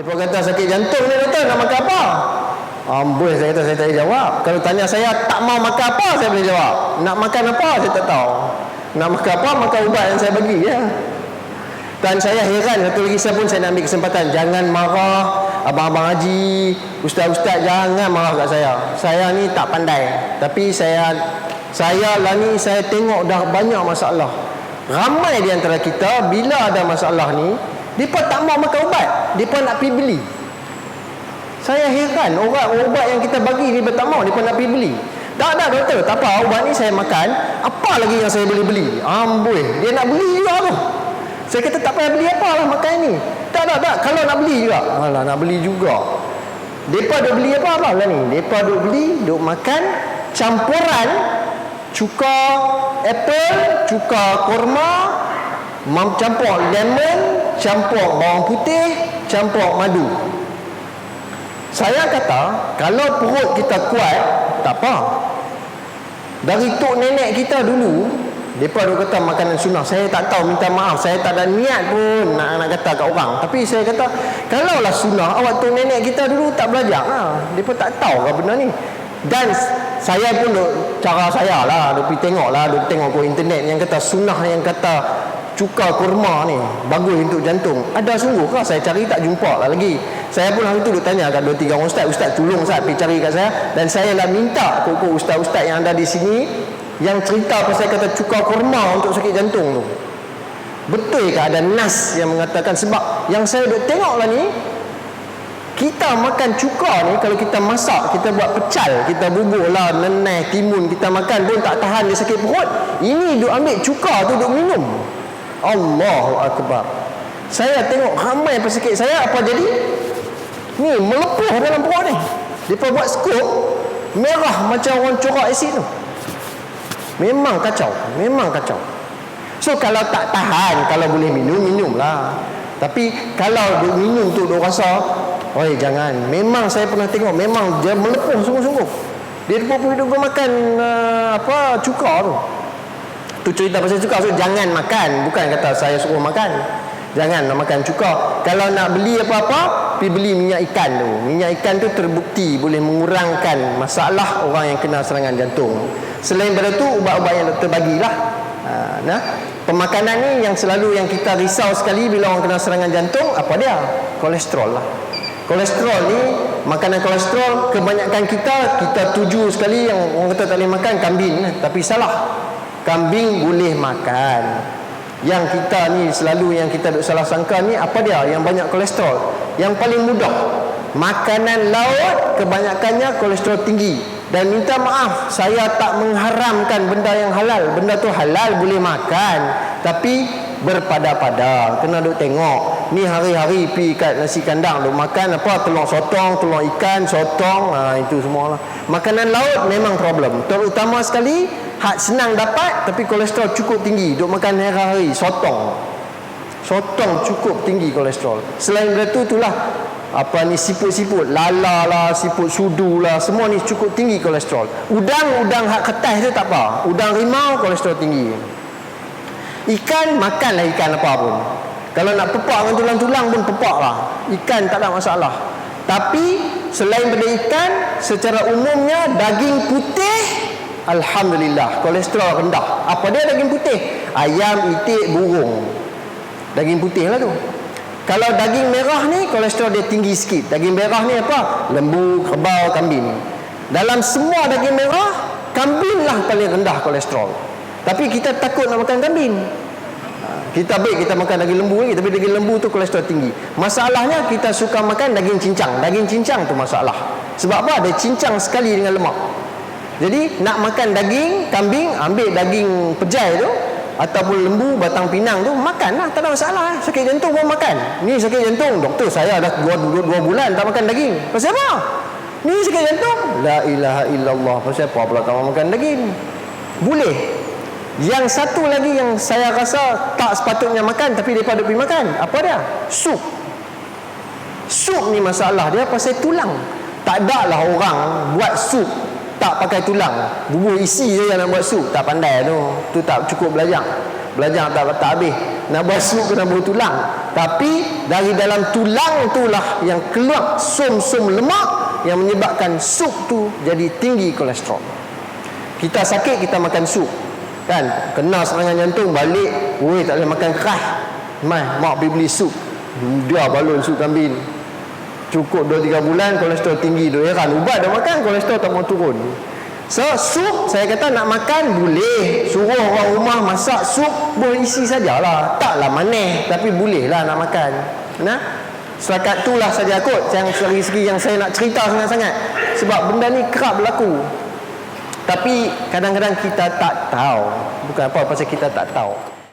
Dia kata sakit jantung ni doktor nak makan apa? Amboi saya kata saya tak jawab. Kalau tanya saya tak mau makan apa saya boleh jawab. Nak makan apa saya tak tahu. Nak makan apa makan ubat yang saya bagi ya. Dan saya heran satu lagi saya pun saya nak ambil kesempatan jangan marah abang-abang haji, ustaz-ustaz jangan marah kat saya. Saya ni tak pandai. Tapi saya saya lah ni saya tengok dah banyak masalah. Ramai di antara kita bila ada masalah ni, depa tak mau makan ubat. Depa nak pergi beli. Saya heran orang ubat yang kita bagi ni tak mau depa nak pergi beli. Tak ada doktor, tak apa ubat ni saya makan, apa lagi yang saya boleh beli? Amboi, dia nak beli juga tu. Saya kata tak payah beli apa lah makan ni. Tak, tak, tak. Kalau nak beli juga. Alah, nak beli juga. Mereka duk beli apa apa lah ni? Mereka duk beli, duk makan campuran cuka apple, cuka kurma, campur lemon, campur bawang putih, campur madu. Saya kata, kalau perut kita kuat, tak apa. Dari tok nenek kita dulu, mereka duk kata makanan sunnah. Saya tak tahu, minta maaf. Saya tak ada niat pun nak, nak kata kat orang. Tapi saya kata, kalaulah sunnah, awak tu nenek kita dulu tak belajar. Ha, mereka tak tahu ke benda ni. Dan saya pun duk, cara saya lah, duk pergi tengok lah, duk tengok ke internet yang kata sunnah yang kata cuka kurma ni bagus untuk jantung. Ada sungguh kah saya cari tak jumpa lah lagi. Saya pun hari tu duk tanya kat dua tiga orang ustaz, ustaz tolong ustaz pergi cari kat saya dan saya lah minta kok ustaz-ustaz yang ada di sini yang cerita pasal kata cuka kurma untuk sakit jantung tu betul ke ada nas yang mengatakan sebab yang saya duk tengok lah ni kita makan cuka ni kalau kita masak kita buat pecal kita bubur lah nenai timun kita makan pun tak tahan dia sakit perut ini duk ambil cuka tu duk minum Allahu Akbar. Saya tengok ramai pesakit saya apa jadi? Ni melepuh dalam perut ni. Dia buat skop merah macam orang corak asid tu. Memang kacau Memang kacau. So kalau tak tahan Kalau boleh minum Minumlah Tapi Kalau minum tu Dia rasa Oi jangan. Memang saya pernah tengok Memang dia melepuh sungguh-sungguh. Dia pun duduk makan uh, Apa Cuka tu Tu cerita pasal cuka So jangan makan Bukan kata saya suruh makan Jangan nak makan cuka Kalau nak beli apa-apa Pergi beli minyak ikan tu Minyak ikan tu terbukti Boleh mengurangkan Masalah orang yang kena serangan jantung Selain daripada tu ubat-ubat yang doktor bagilah. Ha, nah, pemakanan ni yang selalu yang kita risau sekali bila orang kena serangan jantung apa dia? Kolesterol lah. Kolesterol ni makanan kolesterol kebanyakan kita kita tuju sekali yang orang kata tak boleh makan kambing tapi salah. Kambing boleh makan. Yang kita ni selalu yang kita duk salah sangka ni apa dia? Yang banyak kolesterol. Yang paling mudah makanan laut kebanyakannya kolesterol tinggi dan minta maaf saya tak mengharamkan benda yang halal benda tu halal boleh makan tapi berpada-pada kena duk tengok ni hari-hari pi kat nasi kandang duk makan apa telur sotong telur ikan sotong ha, itu semua lah makanan laut memang problem. Terutama sekali hak senang dapat tapi kolesterol cukup tinggi duk makan hari-hari sotong. Sotong cukup tinggi kolesterol. Selain itu itulah apa ni siput-siput lala lah siput sudu lah semua ni cukup tinggi kolesterol. Udang-udang hak kertas tu tak apa. Udang rimau kolesterol tinggi. Ikan makanlah ikan apa pun kalau nak pepak dengan tulang-tulang pun pepak lah ikan tak ada masalah tapi selain daripada ikan secara umumnya daging putih Alhamdulillah kolesterol rendah apa dia daging putih ayam, itik, burung daging putih lah tu kalau daging merah ni kolesterol dia tinggi sikit. Daging merah ni apa? Lembu, kerbau, kambing. Dalam semua daging merah, kambing lah paling rendah kolesterol. Tapi kita takut nak makan kambing. Kita baik kita makan daging lembu ni tapi daging lembu tu kolesterol tinggi. Masalahnya kita suka makan daging cincang. Daging cincang tu masalah. Sebab apa? Dia cincang sekali dengan lemak. Jadi nak makan daging kambing ambil daging pejai tu ataupun lembu batang pinang tu makan lah. Tak ada masalah. Sakit jantung pun makan. Ni sakit jantung. Doktor saya dah dua, dua, dua bulan tak makan daging. Pasal apa? Ni sakit jantung. La ilaha illallah. Pasal apa pula tak makan daging? Boleh yang satu lagi yang saya rasa tak sepatutnya makan tapi daripada pergi makan apa dia? Sup. Sup ni masalah dia pasal tulang. Tak ada lah orang buat sup tak pakai tulang. Bubur isi je yang nak buat sup. Tak pandai tu. Tu tak cukup belajar. Belajar tak tak habis. Nak buat sup kena bubur tulang. Tapi dari dalam tulang itulah yang keluar sum-sum lemak yang menyebabkan sup tu jadi tinggi kolesterol. Kita sakit kita makan sup kan? Kena serangan jantung balik. Woi tak boleh makan keras. Mai mak pergi beli sup. Dia balon sup kambing. Cukup 2-3 bulan kolesterol tinggi tu heran. Ubat dah makan kolesterol tak mau turun. So sup saya kata nak makan boleh. Suruh orang rumah masak sup Boleh isi sajalah. Taklah manis Tapi boleh lah nak makan. Nah? Setakat itulah saja kot Yang segi-segi yang saya nak cerita sangat-sangat. Sebab benda ni kerap berlaku Tapi kadang-kadang kita tak tahu. Bukan apa pasal kita tak tahu